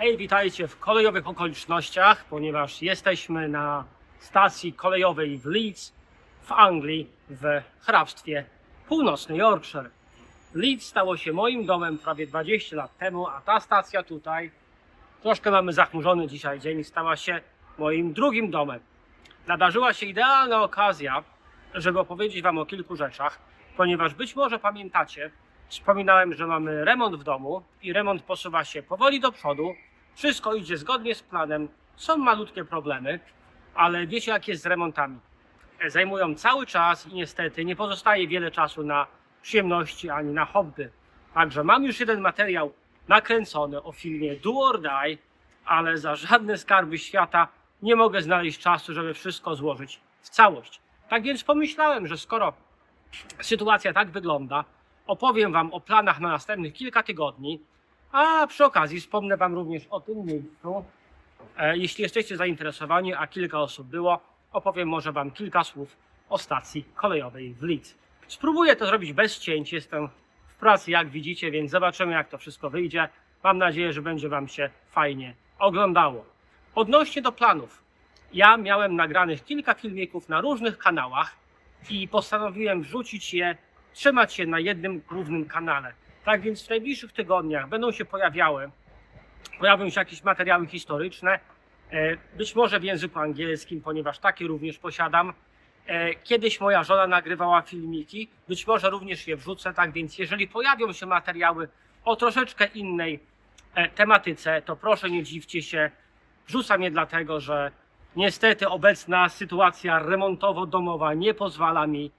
Hej, witajcie w kolejowych okolicznościach, ponieważ jesteśmy na stacji kolejowej w Leeds w Anglii w hrabstwie północny Yorkshire. Leeds stało się moim domem prawie 20 lat temu, a ta stacja tutaj, troszkę mamy zachmurzony dzisiaj dzień, stała się moim drugim domem. Nadarzyła się idealna okazja, żeby opowiedzieć Wam o kilku rzeczach, ponieważ być może pamiętacie, wspominałem, że mamy remont w domu i remont posuwa się powoli do przodu. Wszystko idzie zgodnie z planem. Są malutkie problemy, ale wiecie, jak jest z remontami. Zajmują cały czas i niestety nie pozostaje wiele czasu na przyjemności ani na hobby. Także mam już jeden materiał nakręcony o filmie Do or Die, ale za żadne skarby świata nie mogę znaleźć czasu, żeby wszystko złożyć w całość. Tak więc pomyślałem, że skoro sytuacja tak wygląda, opowiem Wam o planach na następnych kilka tygodni, a przy okazji wspomnę Wam również o tym miejscu. E, Jeśli jesteście zainteresowani, a kilka osób było, opowiem może Wam kilka słów o stacji kolejowej w Leeds. Spróbuję to zrobić bez cięć, jestem w pracy jak widzicie, więc zobaczymy jak to wszystko wyjdzie. Mam nadzieję, że będzie Wam się fajnie oglądało. Odnośnie do planów, ja miałem nagranych kilka filmików na różnych kanałach i postanowiłem wrzucić je, trzymać je na jednym głównym kanale. Tak więc w najbliższych tygodniach będą się pojawiały, pojawią się jakieś materiały historyczne, e, być może w języku angielskim, ponieważ takie również posiadam. E, Kiedyś moja żona nagrywała filmiki, być może również je wrzucę, tak więc jeżeli pojawią się materiały o troszeczkę innej e, tematyce, to proszę nie dziwcie się, wrzucam je dlatego, że niestety obecna sytuacja remontowo-domowa nie pozwala mi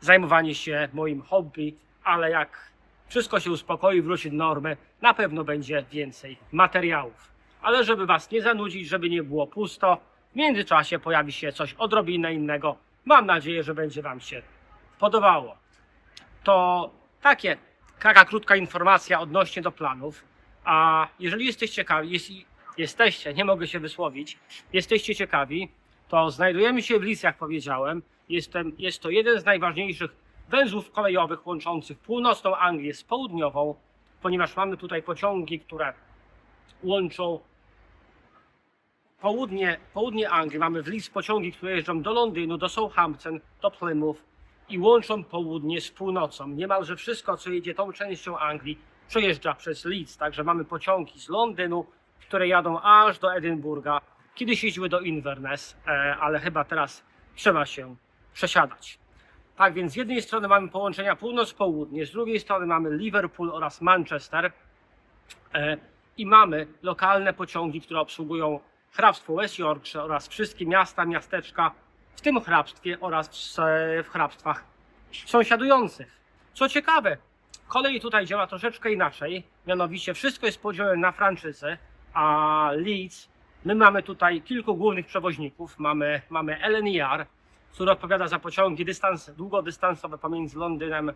zajmowanie się moim hobby, ale jak wszystko się uspokoi, wróci do normy, na pewno będzie więcej materiałów. Ale żeby Was nie zanudzić, żeby nie było pusto, w międzyczasie pojawi się coś odrobinę innego. Mam nadzieję, że będzie Wam się podobało. To takie, taka krótka informacja odnośnie do planów. A jeżeli jesteście ciekawi, jeśli jesteście, nie mogę się wysłowić, jesteście ciekawi, to znajdujemy się w Lis, jak powiedziałem. Jestem, jest to jeden z najważniejszych węzłów kolejowych łączących północną Anglię z południową, ponieważ mamy tutaj pociągi, które łączą południe, południe Anglii. Mamy w Leeds pociągi, które jeżdżą do Londynu, do Southampton, do Plymouth i łączą południe z północą. Niemalże wszystko, co jedzie tą częścią Anglii, przejeżdża przez Leeds. Także mamy pociągi z Londynu, które jadą aż do Edynburga. Kiedyś jeździły do Inverness, e, ale chyba teraz trzeba się przesiadać. Tak więc z jednej strony mamy połączenia północ-południe, z drugiej strony mamy Liverpool oraz Manchester e, i mamy lokalne pociągi, które obsługują hrabstwo West Yorkshire oraz wszystkie miasta, miasteczka w tym hrabstwie oraz w, hrabstwach sąsiadujących. Co ciekawe, kolej tutaj działa troszeczkę inaczej, mianowicie wszystko jest podzielone na franczyzy, a Leeds, my mamy tutaj kilku głównych przewoźników, mamy, mamy LNER, który odpowiada za pociągi dystans, długodystansowe pomiędzy Londynem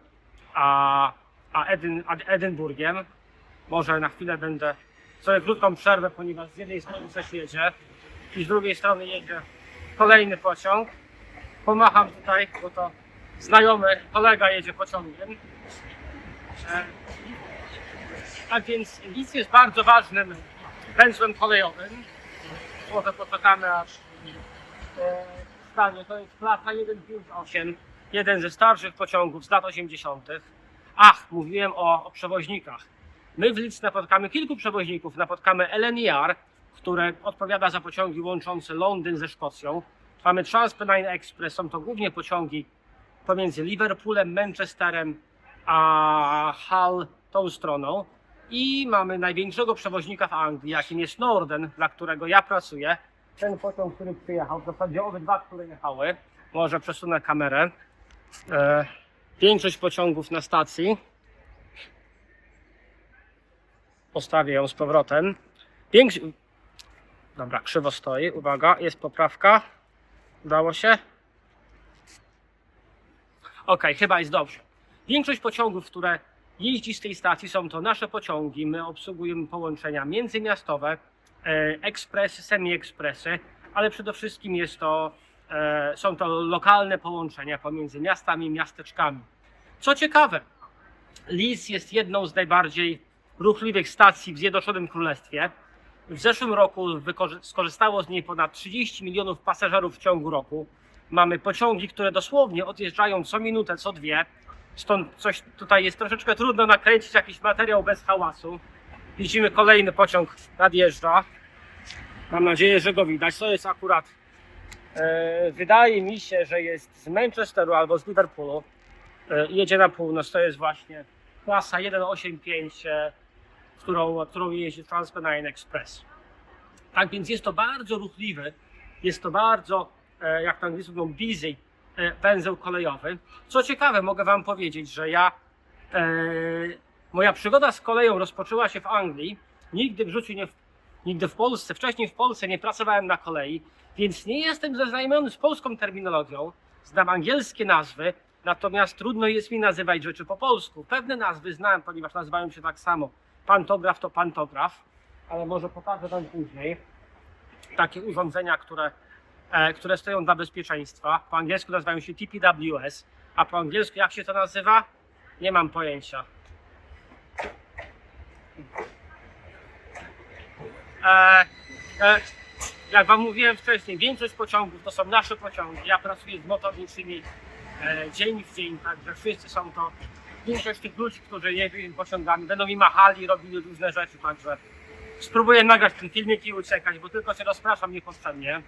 a, a, Edyn, a Edynburgiem. Może na chwilę będę sobie krótką przerwę, ponieważ z jednej strony coś jedzie i z drugiej strony jedzie kolejny pociąg. Pomacham tutaj, bo to znajomy kolega jedzie pociągiem. Tak więc Leeds jest bardzo ważnym węzłem kolejowym. Może poczekamy aż e, stanie. To jest klasa 158, jeden ze starszych pociągów z lat 80. Ach, mówiłem o, o przewoźnikach. My w Leeds napotkamy kilku przewoźników. Napotkamy LNER, które odpowiada za pociągi łączące Londyn ze Szkocją. Mamy Transpennine Express, są to głównie pociągi pomiędzy Liverpoolem, Manchesterem a Hull tą stroną. I mamy największego przewoźnika w Anglii, jakim jest Norden, dla którego ja pracuję. Ten pociąg, który przyjechał, w zasadzie obydwa, które jechały. Może przesunę kamerę. E, większość pociągów na stacji. Postawię ją z powrotem. Dobra, krzywo stoi. Uwaga, jest poprawka. Udało się? Ok, chyba jest dobrze. Większość pociągów, które jeździ z tej stacji, są to nasze pociągi. My obsługujemy połączenia międzymiastowe, ekspresy, semi-ekspresy, ale przede wszystkim jest to, e, są to lokalne połączenia pomiędzy miastami i miasteczkami. Co ciekawe, Leeds jest jedną z najbardziej ruchliwych stacji w Zjednoczonym Królestwie. W zeszłym roku skorzystało z niej ponad 30 milionów pasażerów w ciągu roku. Mamy pociągi, które dosłownie odjeżdżają co minutę, co dwie. Stąd coś tutaj jest troszeczkę trudno nakręcić jakiś materiał bez hałasu. Widzimy kolejny pociąg nadjeżdża. Mam nadzieję, że go widać. To jest akurat, e, wydaje mi się, że jest z Manchesteru albo z Liverpoolu. E, jedzie na północ. To jest właśnie klasa 185, e, którą, którą jeździ Transpennine Express. Tak więc jest to bardzo ruchliwy, jest to bardzo, e, jak to angielscy mówią, busy e, węzeł kolejowy. Co ciekawe, mogę Wam powiedzieć, że ja, e, moja przygoda z koleją rozpoczęła się w Anglii. Nigdy w życiu nie, nigdy w Polsce, wcześniej w Polsce nie pracowałem na kolei, więc nie jestem zaznajomiony z polską terminologią. Znam angielskie nazwy, natomiast trudno jest mi nazywać rzeczy po polsku. Pewne nazwy znam, ponieważ nazywają się tak samo. Pantograf to pantograf, ale może pokażę Wam później takie urządzenia, które, e, które stoją dla bezpieczeństwa. Po angielsku nazywają się TPWS, a po angielsku jak się to nazywa? Nie mam pojęcia. E, e, jak Wam mówiłem wcześniej, większość pociągów to są nasze pociągi. Ja pracuję z motorniczymi e, dzień w dzień, także wszyscy są to większość tych ludzi, którzy jeźdzą pociągami, będą mi machali, robili różne rzeczy, także spróbuję nagrać ten filmik i uciekać, bo tylko się rozpraszam niepotrzebnie.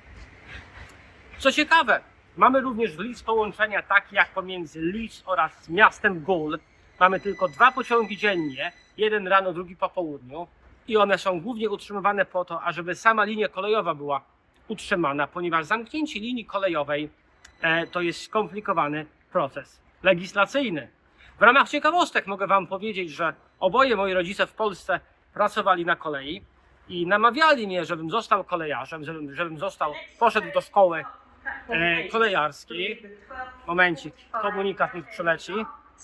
Co ciekawe, mamy również Leeds połączenia takie jak pomiędzy Leeds oraz miastem Gull. Mamy tylko dwa pociągi dziennie, jeden rano, drugi po południu i one są głównie utrzymywane po to, ażeby sama linia kolejowa była utrzymana, ponieważ zamknięcie linii kolejowej e, to jest skomplikowany proces legislacyjny. W ramach ciekawostek mogę Wam powiedzieć, że oboje moi rodzice w Polsce pracowali na kolei i namawiali mnie, żebym został kolejarzem, żebym, żebym został, poszedł do szkoły e, kolejarskiej. Momencik, komunikat niech przyleci.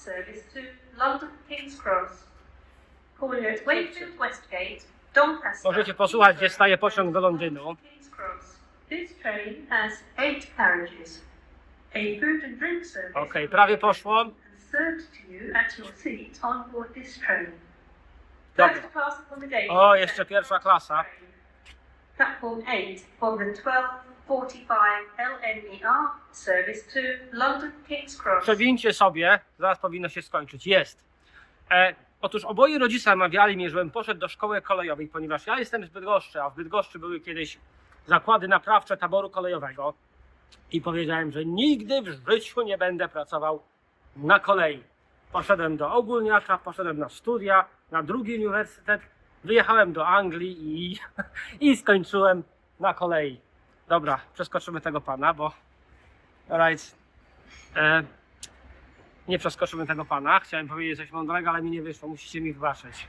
Service to London King's Cross. Calling at Wakefield Westgate, Doncaster. Możecie posłuchać, gdzie staje pociąg do Londynu. King's Cross. This train has eight carriages. A food and drink service. Okej, prawie poszło. and served to you at your seat on board this train. Dobrze. First class accommodation. O, jeszcze pierwsza klasa. Platform 8 on the 1245 LNER service to London Cross. Przewincie sobie, zaraz powinno się skończyć. Jest. E, otóż oboje rodzice namawiali mnie, żebym poszedł do szkoły kolejowej, ponieważ ja jestem z Bydgoszczy, a w Bydgoszczy były kiedyś zakłady naprawcze taboru kolejowego. I powiedziałem, że nigdy w życiu nie będę pracował na kolei. Poszedłem do ogólniaka, poszedłem na studia, na drugi uniwersytet, wyjechałem do Anglii i, i skończyłem na kolei. Dobra, przeskoczymy tego pana, bo. Alright. E, nie przeskoczymy tego pana. Chciałem powiedzieć coś mądrego, ale mi nie wyszło. Musicie mi wybaczyć.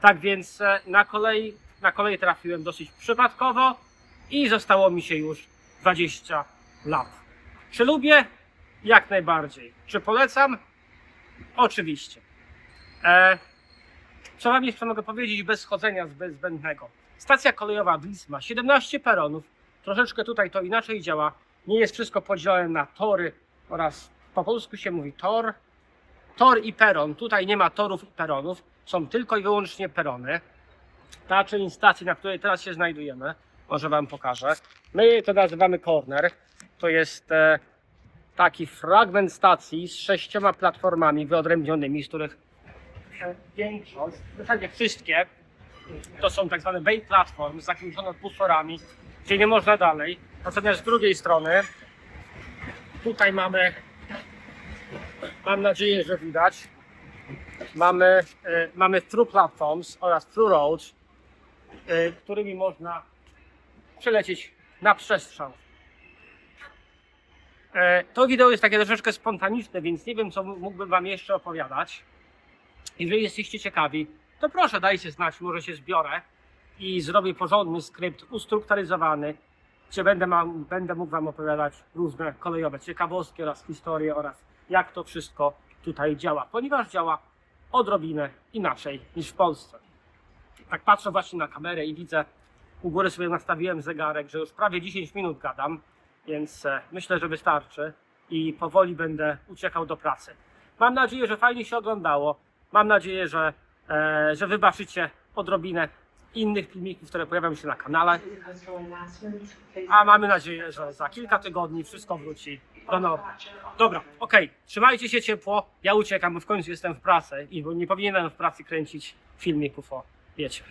Tak więc e, na kolei, na kolei trafiłem dosyć przypadkowo i zostało mi się już 20 lat. Czy lubię? Jak najbardziej. Czy polecam? Oczywiście. E, co Wam jeszcze mogę powiedzieć bez chodzenia z zbędnego? Stacja kolejowa Blitz ma 17 peronów. Troszeczkę tutaj to inaczej działa. Nie jest wszystko podzielone na tory oraz po polsku się mówi tor. Tor i peron. Tutaj nie ma torów i peronów. Są tylko i wyłącznie perony. Ta część stacji, na której teraz się znajdujemy, może Wam pokażę. My to nazywamy corner. To jest e, taki fragment stacji z sześcioma platformami wyodrębnionymi, z których większość, w zasadzie wszystkie, to są tak zwane main platform zakończone buforami, gdzie nie można dalej. Natomiast z drugiej strony tutaj mamy, mam nadzieję, że widać, mamy, e, mamy through platforms oraz through roads, e, którymi można przelecieć na przestrzał. E, To wideo jest takie troszeczkę spontaniczne, więc nie wiem, co mógłbym Wam jeszcze opowiadać. Jeżeli jesteście ciekawi, to proszę dajcie znać, może się zbiorę i zrobię porządny skrypt ustrukturyzowany, gdzie będę, będę mógł Wam opowiadać różne kolejowe ciekawostki oraz historie oraz jak to wszystko tutaj działa, ponieważ działa odrobinę inaczej niż w Polsce. Tak patrzę właśnie na kamerę i widzę, u góry sobie nastawiłem zegarek, że już prawie 10 minut gadam, więc e, myślę, że wystarczy i powoli będę uciekał do pracy. Mam nadzieję, że fajnie się oglądało. Mam nadzieję, że, e, że wybaczycie odrobinę innych filmików, które pojawią się na kanale. A mamy nadzieję, że za kilka tygodni wszystko wróci do normy. Dobra, okej, trzymajcie się ciepło. Ja uciekam, bo w końcu jestem w pracy i nie powinienem w pracy kręcić filmików o, wiecie.